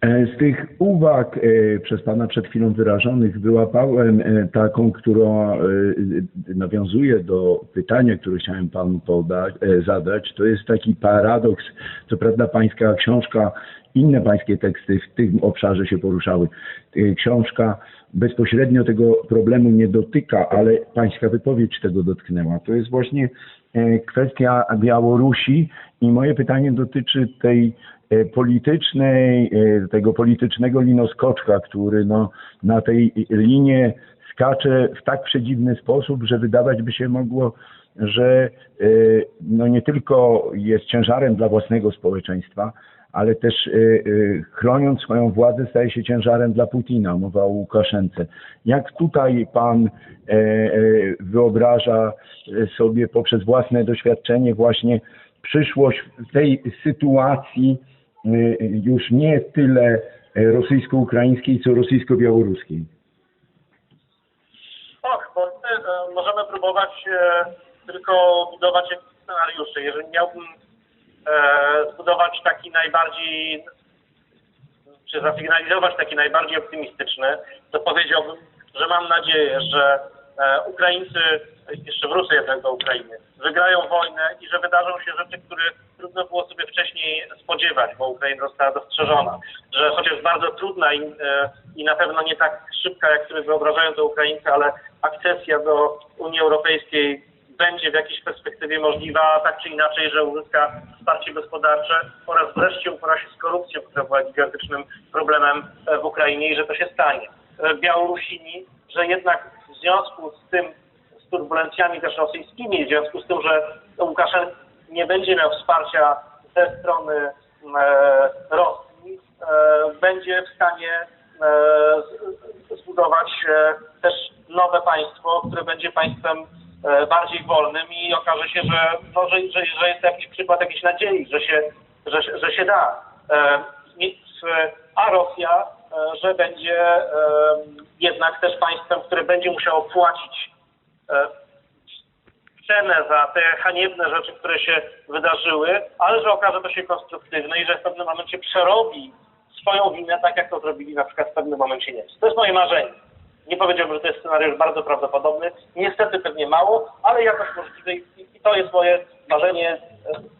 E, Z tych uwag e, przez Pana przed chwilą wyrażonych wyłapałem e, taką, która nawiązuje do pytania, które chciałem Panu podać, zadać. To jest taki paradoks. Co prawda Pańska książka, inne Pańskie teksty w tym obszarze się poruszały. Książka bezpośrednio tego problemu nie dotyka, ale Pańska wypowiedź tego dotknęła. To jest właśnie kwestia Białorusi i moje pytanie dotyczy tej e, politycznej, e, tego politycznego linoskoczka, który no, na tej linie skacze w tak przedziwny sposób, że wydawać by się mogło, że e, no nie tylko jest ciężarem dla własnego społeczeństwa, ale też e, e, chroniąc swoją władzę staje się ciężarem dla Putina. Mowa o Łukaszence. Jak tutaj pan e, wyobraża sobie poprzez własne doświadczenie właśnie przyszłość w tej sytuacji już nie tyle rosyjsko-ukraińskiej, co rosyjsko-białoruskiej. Och, bo my możemy próbować tylko budować jakieś scenariusze. Jeżeli miałbym zbudować taki najbardziej, czy zasygnalizować taki najbardziej optymistyczny, to powiedziałbym, że mam nadzieję, że e, Ukraińcy, jeszcze wrócę jednak do Ukrainy, wygrają wojnę i że wydarzą się rzeczy, których trudno było sobie wcześniej spodziewać, bo Ukraina została dostrzeżona. Że chociaż bardzo trudna i, e, i na pewno nie tak szybka, jak sobie wyobrażają to Ukraińcy, ale akcesja do Unii Europejskiej będzie w jakiejś perspektywie możliwa, tak czy inaczej, że uzyska wsparcie gospodarcze oraz wreszcie upora się z korupcją, która była gigantycznym problemem e, w Ukrainie i że to się stanie. E, Białorusini, że jednak w związku z tym, z turbulencjami też rosyjskimi, w związku z tym, że Łukaszenko nie będzie miał wsparcia ze strony e, Rosji, będzie w stanie zbudować też nowe państwo, które będzie państwem bardziej wolnym i okaże się, że, no, że, że, że jest jakiś przykład jakiejś nadziei, że się, że, że się da. E, w- A Rosja, e, że będzie e, jednak też państwem, które będzie musiało płacić e, cenę za te haniebne rzeczy, które się wydarzyły, ale że okaże to się konstruktywne i że w pewnym momencie przerobi swoją winę, tak jak to zrobili na przykład w pewnym momencie Niemcy. To jest moje marzenie. Nie powiedziałbym, że to jest scenariusz bardzo prawdopodobny. Niestety pewnie mało, ale jakoś możliwy i to jest moje marzenie,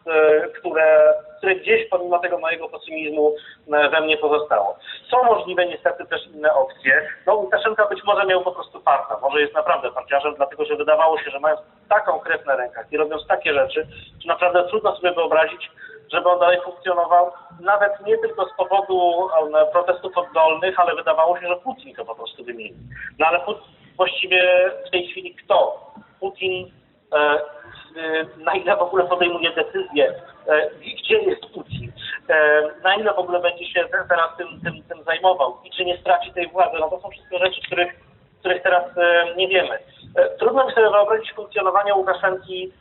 e, e, które, które gdzieś pomimo tego mojego pesymizmu e, we mnie pozostało. Są możliwe niestety też inne opcje. No Łukaszenka być może miał po prostu farta, może jest naprawdę farciarzem, dlatego że wydawało się, że mając taką krew na rękach i robiąc takie rzeczy, naprawdę trudno sobie wyobrazić, żeby on dalej funkcjonował, nawet nie tylko z powodu em, protestów oddolnych, ale wydawało się, że Putin to po prostu wymieni. No ale Putin, właściwie w tej chwili kto? Putin, e, e, na ile w ogóle podejmuje decyzje, e, gdzie jest Putin, e, na ile w ogóle będzie się te- teraz tym, tym, tym zajmował i czy nie straci tej władzy. No to są wszystko rzeczy, których, których teraz e, nie wiemy. E, trudno mi sobie wyobrazić funkcjonowanie Łukaszenki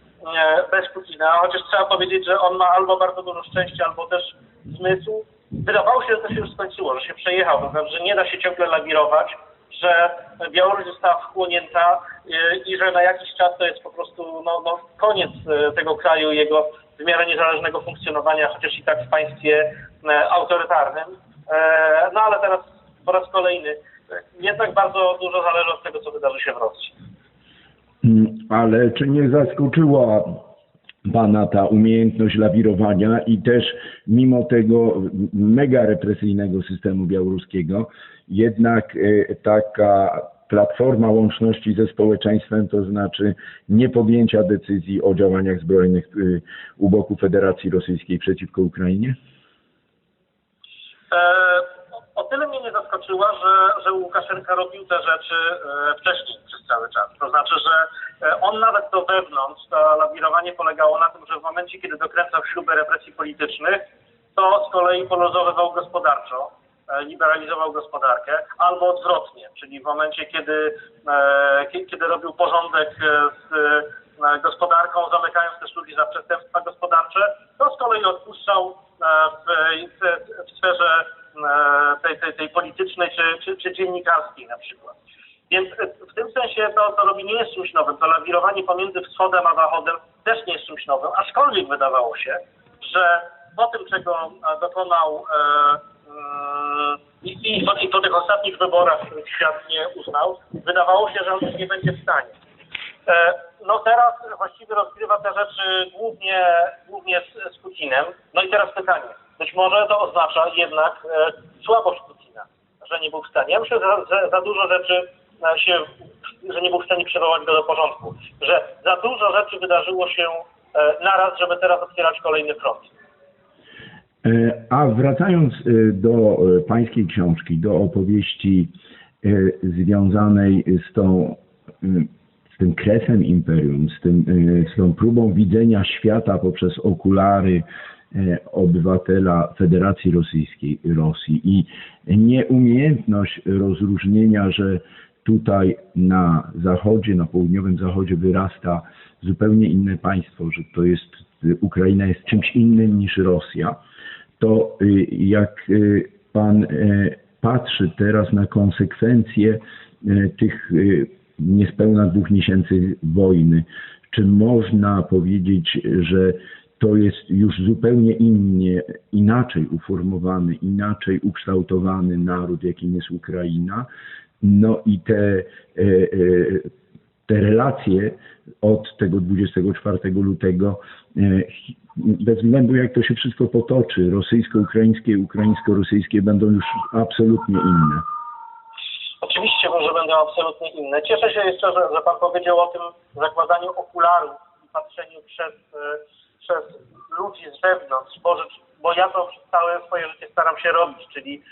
bez Putina, chociaż trzeba powiedzieć, że on ma albo bardzo dużo szczęścia, albo też zmysł. Wydawało się, że to się już skończyło, że się przejechał, to znaczy, że nie da się ciągle lawirować, że Białoruś została wchłonięta e, i że na jakiś czas to jest po prostu no, no, koniec e, tego kraju jego w miarę niezależnego funkcjonowania, chociaż i tak w państwie e, autorytarnym. E, No ale teraz po raz kolejny jednak bardzo dużo zależy od tego, co wydarzy się w Rosji. Mm, Ale czy nie zaskoczyła Pana ta umiejętność lawirowania i też mimo tego mega represyjnego systemu białoruskiego, jednak e, taka platforma łączności ze społeczeństwem, to znaczy nie podjęcia decyzji o działaniach zbrojnych e, u boku Federacji Rosyjskiej przeciwko Ukrainie? Zaskoczyła, że, że Łukaszenka robił te rzeczy e, wcześniej przez cały czas. To znaczy, że e, on nawet do wewnątrz, to lawirowanie polegało na tym, że w momencie, kiedy dokręcał śrubę represji politycznych, to z kolei poluzowywał gospodarczo, e, liberalizował gospodarkę, albo odwrotnie, czyli w momencie, kiedy, kie- kiedy robił porządek z dziennikarskiej na przykład. Więc e, w tym sensie to, co robi nie jest czymś nowym. To lawirowanie pomiędzy wschodem a zachodem też nie jest czymś nowym, aczkolwiek wydawało się, że po tym, czego e, dokonał e, mm, i, i, po, i po tych ostatnich wyborach, których świat nie uznał, wydawało się, że on już nie będzie w stanie. E, No teraz właściwie rozgrywa te rzeczy głównie, głównie z, z Putinem. No i teraz pytanie. Być może to oznacza jednak e, słabość Putina, że nie był w stanie. Ja myślę, że za, za dużo rzeczy e, się, że nie był w stanie przywołać go do porządku. Że za dużo rzeczy wydarzyło się e, naraz, żeby teraz otwierać kolejny front. E, A wracając do pańskiej książki, do opowieści związanej z tą z tym kresem imperium, z, tym, z tą próbą widzenia świata poprzez okulary obywatela Federacji Rosyjskiej, Rosji. I nieumiejętność rozróżnienia, że tutaj na zachodzie, na południowym zachodzie wyrasta zupełnie inne państwo, że to jest Ukraina jest czymś innym niż Rosja, to y, jak y, pan y, patrzy teraz na konsekwencje y, tych y, niespełna dwóch miesięcy wojny, czy można powiedzieć, że to jest już zupełnie innie, inaczej uformowany, inaczej ukształtowany naród, jakim jest Ukraina. No i te, e, e, te relacje od tego 24 lutego, e, bez względu jak to się wszystko potoczy, rosyjsko-ukraińskie, ukraińsko-rosyjskie będą już absolutnie inne. Oczywiście, że będą absolutnie inne. Cieszę się jeszcze, że, że Pan powiedział o tym zakładaniu okularów i patrzeniu przez, przez ludzi z zewnątrz, bo, bo ja to przez całe swoje życie staram się robić, czyli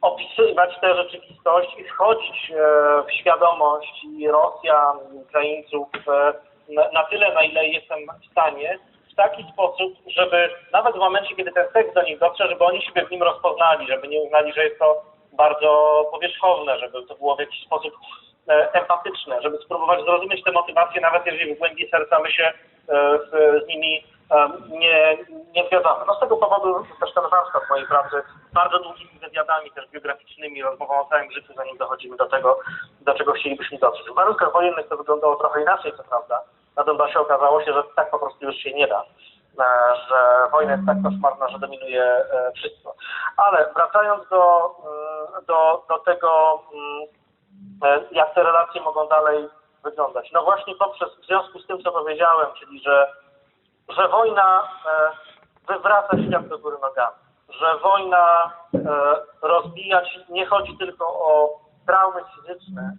opisywać tę rzeczywistość i wchodzić e, w świadomość Rosjan, Ukraińców e, na, tyle, na ile jestem w stanie, w taki sposób, żeby nawet w momencie, kiedy ten tekst do nich dotrze, żeby oni siebie w nim rozpoznali, żeby nie uznali, że jest to bardzo powierzchowne, żeby to było w jakiś sposób e, empatyczne, żeby spróbować zrozumieć te motywacje, nawet jeżeli w głębi serca my się z, z nimi e, nie, nie. No z tego powodu też ten warsztat mojej pracy bardzo długimi wywiadami też biograficznymi, rozmową o całym życiu, zanim dochodzimy do tego, do czego chcielibyśmy dotrzeć. W warunkach wojennych to wyglądało trochę inaczej, co prawda. Na Donbasie okazało się, że tak po prostu już się nie da e, że wojna jest tak koszmarna, że dominuje e, wszystko. Ale wracając do, do, do tego, mm, e, jak te relacje mogą dalej wyglądać. No właśnie poprzez, w związku z tym, co powiedziałem, czyli że, że wojna e, wywraca świat do góry nogami, że wojna e, rozbijać nie chodzi tylko o traumy fizyczne,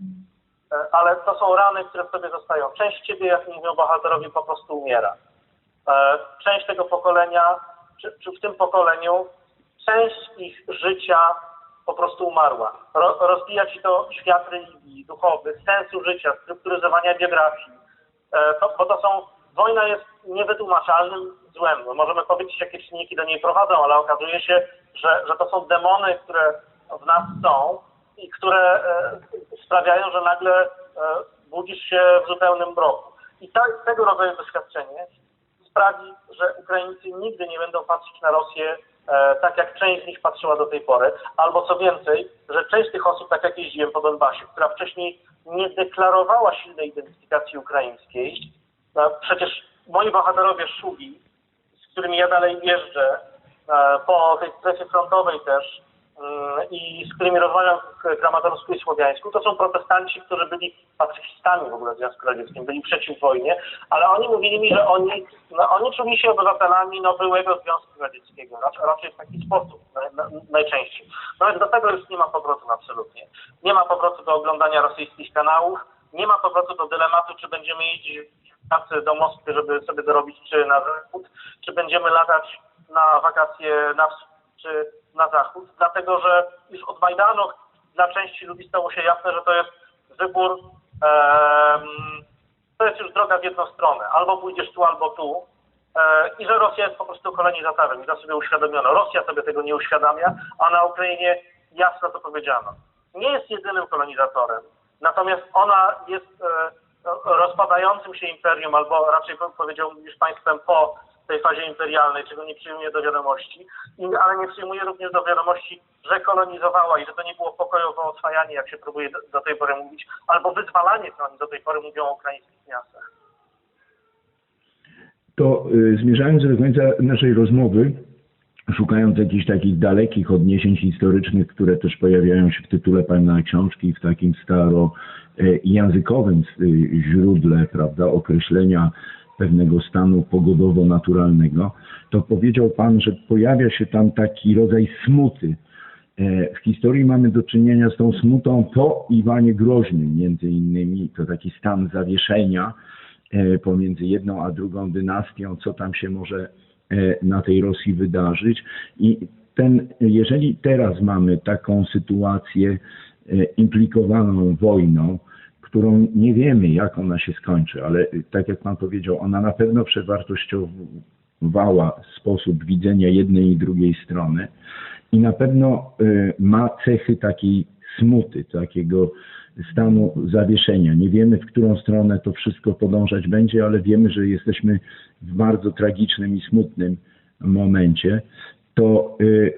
e, ale to są rany, które w sobie zostają. Część ciebie, jak mówią bohaterowie, po prostu umiera. Część tego pokolenia, czy, czy w tym pokoleniu, część ich życia po prostu umarła. Ro, rozbija ci to świat religii, duchowych, sensu życia, strukturyzowania biografii. E, to, bo to są, wojna jest niewytłumaczalnym złem. No, możemy powiedzieć, jakie czynniki do niej prowadzą, ale okazuje się, że, że to są demony, które w nas są i które e, sprawiają, że nagle e, budzisz się w zupełnym mroku. I ta, tego rodzaju doświadczenie sprawi, że Ukraińcy nigdy nie będą patrzeć na Rosję tak, jak część z nich patrzyła do tej pory. Albo co więcej, że część tych osób, tak jak jeździłem po Donbasie, która wcześniej nie deklarowała silnej identyfikacji ukraińskiej, no, przecież moi bohaterowie Szugi, z którymi ja dalej jeżdżę, e, po tej strefie frontowej też i z którymi rozmawiam w Kramatorsku i Słowiańsku, to są protestanci, którzy byli pacyfistami w ogóle w Związku Radzieckim, byli przeciw wojnie, ale oni mówili mi, że oni, no, oni czuli się obywatelami no, byłego Związku Radzieckiego, raczej, raczej w taki sposób na, na, najczęściej. No do tego już nie ma powrotu absolutnie. Nie ma powrotu do oglądania rosyjskich kanałów, nie ma powrotu do dylematu, czy będziemy jeździć w pracy do Moskwy, żeby sobie dorobić, czy na zachód, czy będziemy latać na wakacje na wschód, czy na zachód, dlatego że już od Majdanu dla części ludzi stało się jasne, że to jest wybór, to jest już droga w jedną stronę. Albo pójdziesz tu, albo tu. E, I że Rosja jest po prostu kolonizatorem i to sobie uświadomiono. Rosja sobie tego nie uświadamia, a na Ukrainie jasno to powiedziano. Nie jest jedynym kolonizatorem, natomiast ona jest e, rozpadającym się imperium, albo raczej powiedział niż państwem po tej fazie imperialnej, czego nie przyjmuje do wiadomości, ale nie przyjmuje również do wiadomości, że kolonizowała i że to nie było pokojowe oswajanie, jak się próbuje do, do tej pory mówić, albo wyzwalanie, co oni do tej pory mówią o ukraińskich miastach. To y, zmierzając do końca naszej rozmowy, szukając jakichś takich dalekich odniesień historycznych, które też pojawiają się w tytule pana książki, w takim staro e, językowym e, źródle, prawda, określenia pewnego stanu pogodowo-naturalnego, to powiedział pan, że pojawia się tam taki rodzaj smuty. E, W historii mamy do czynienia z tą smutą po Iwanie Groźnym, między innymi, to taki stan zawieszenia e, pomiędzy jedną a drugą dynastią, co tam się może e, na tej Rosji wydarzyć. I ten, jeżeli teraz mamy taką sytuację implikowaną wojną, którą nie wiemy, jak ona się skończy, ale tak jak Pan powiedział, ona na pewno przewartościowała sposób widzenia jednej i drugiej strony i na pewno y, ma cechy takiej smuty, takiego stanu zawieszenia. Nie wiemy, w którą stronę to wszystko podążać będzie, ale wiemy, że jesteśmy w bardzo tragicznym i smutnym momencie. To y,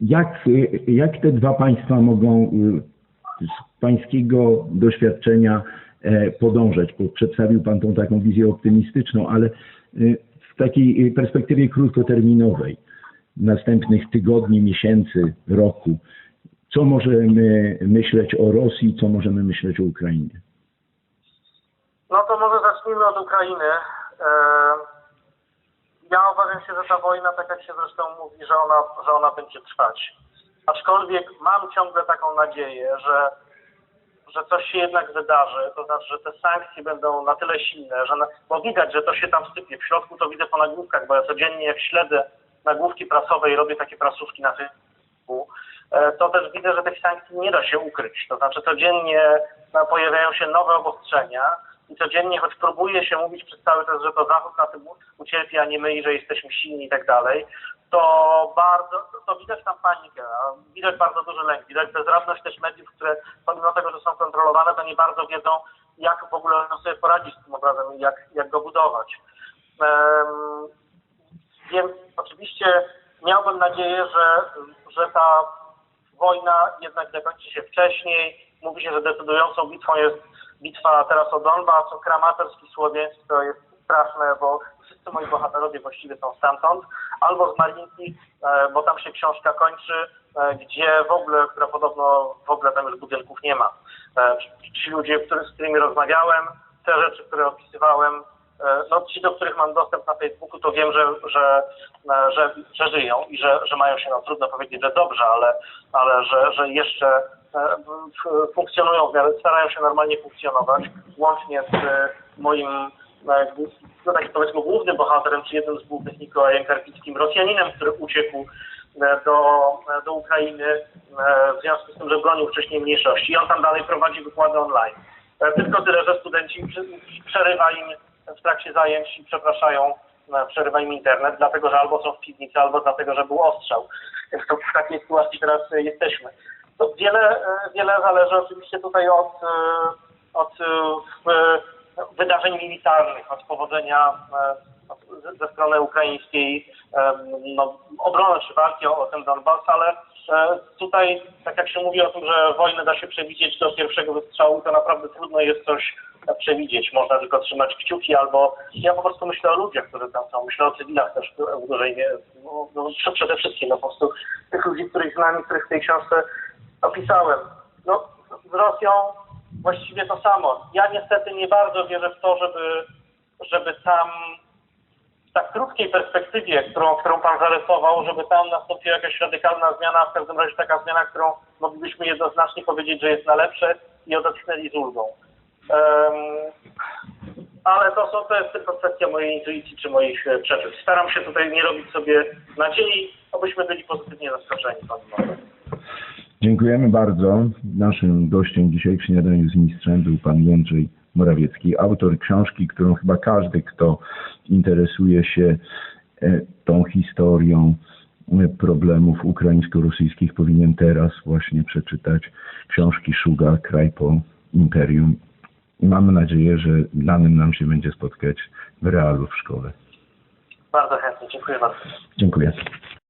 jak, y, jak te dwa państwa mogą z pańskiego doświadczenia e, podążać? Bo przedstawił pan tą taką wizję optymistyczną, ale y, w takiej y, perspektywie krótkoterminowej, następnych tygodni, miesięcy, roku, co możemy myśleć o Rosji, co możemy myśleć o Ukrainie? No to może zacznijmy od Ukrainy. E, Ja obawiam się, że ta wojna, tak jak się zresztą mówi, że ona, że ona będzie trwać. Aczkolwiek mam ciągle taką nadzieję, że, że coś się jednak wydarzy, to znaczy, że te sankcje będą na tyle silne, że na, bo widać, że to się tam sypie. W środku to widzę po nagłówkach, bo ja codziennie jak śledzę nagłówki prasowe i robię takie prasówki na Facebooku, e, to też widzę, że tych sankcji nie da się ukryć. To znaczy codziennie no, pojawiają się nowe obostrzenia i codziennie, choć próbuje się mówić przez cały czas, że to Zachód na tym ucierpi, a nie my że jesteśmy silni i tak dalej, to bardzo, to widać tam panikę, widać bardzo duży lęk, widać bezradność też mediów, które pomimo tego, że są kontrolowane, to nie bardzo wiedzą, jak w ogóle sobie poradzić z tym obrazem i jak, jak go budować. Em, więc oczywiście miałbym nadzieję, że, że ta wojna jednak zakończy się wcześniej. Mówi się, że decydującą bitwą jest bitwa teraz o Donbas, o Kramatorsk i. To jest straszne, bo wszyscy moi bohaterowie właściwie są stamtąd. Albo z Malinki, e, bo tam się książka kończy, e, gdzie w ogóle, która podobno w ogóle tam już budynków nie ma. E, Ci ludzie, z którymi rozmawiałem, te rzeczy, które opisywałem, no ci, do których mam dostęp na Facebooku, to wiem, że, że, że, że żyją i że, że mają się, no trudno powiedzieć, że dobrze, ale, ale że, że jeszcze funkcjonują, w miarę starają się normalnie funkcjonować, łącznie z e, moim e, no takim powiedzmy głównym bohaterem, czy jednym z głównych Mikołajem Karpickim, Rosjaninem, który uciekł e, do, e, do Ukrainy e, w związku z tym, że bronił wcześniej mniejszości i on tam dalej prowadzi wykłady online. E, Tylko tyle, że studenci przerywa im w trakcie zajęć i przepraszają, e, przerywa im internet, dlatego że albo są w piwnicy, albo dlatego, że był ostrzał. Więc to w takiej sytuacji teraz e, jesteśmy. To wiele, wiele zależy oczywiście tutaj od, e, od e, wydarzeń militarnych, od powodzenia e, ze- strony ukraińskiej no, obrony czy walki o, ten Donbas, ale tutaj, tak jak się mówi o tym, że wojnę da się przewidzieć do pierwszego wystrzału, to naprawdę trudno jest coś przewidzieć. Można tylko trzymać kciuki albo ja po prostu myślę o ludziach, którzy tam są. Myślę o cywilach też w dużej mierze. No, no, prze- przede wszystkim no, po prostu tych ludzi, których znam i których w tej książce opisałem. No, z Rosją właściwie to samo. Ja niestety nie bardzo wierzę w to, żeby, żeby tam w tak krótkiej perspektywie, którą, którą Pan zarysował, żeby tam nastąpiła jakaś radykalna zmiana, w każdym razie taka zmiana, którą moglibyśmy jednoznacznie powiedzieć, że jest na lepsze i odetchnęli z ulgą. Em, ale to, są, to jest tylko kwestia mojej intuicji czy moich e, przeczuć. Staram się tutaj nie robić sobie nadziei, abyśmy byli pozytywnie zaskoczeni to. Dziękujemy bardzo. Naszym gościem dzisiaj w śniadaniu z mistrzem był pan Jędrzej Morawiecki, autor książki, którą chyba każdy, kto interesuje się e, tą historią e, problemów ukraińsko-rosyjskich powinien teraz właśnie przeczytać książki Szuga, Kraj po Imperium. I mamy nadzieję, że danym nam się będzie spotkać w realu w szkole. Bardzo chętnie, dziękuję bardzo. Dziękuję.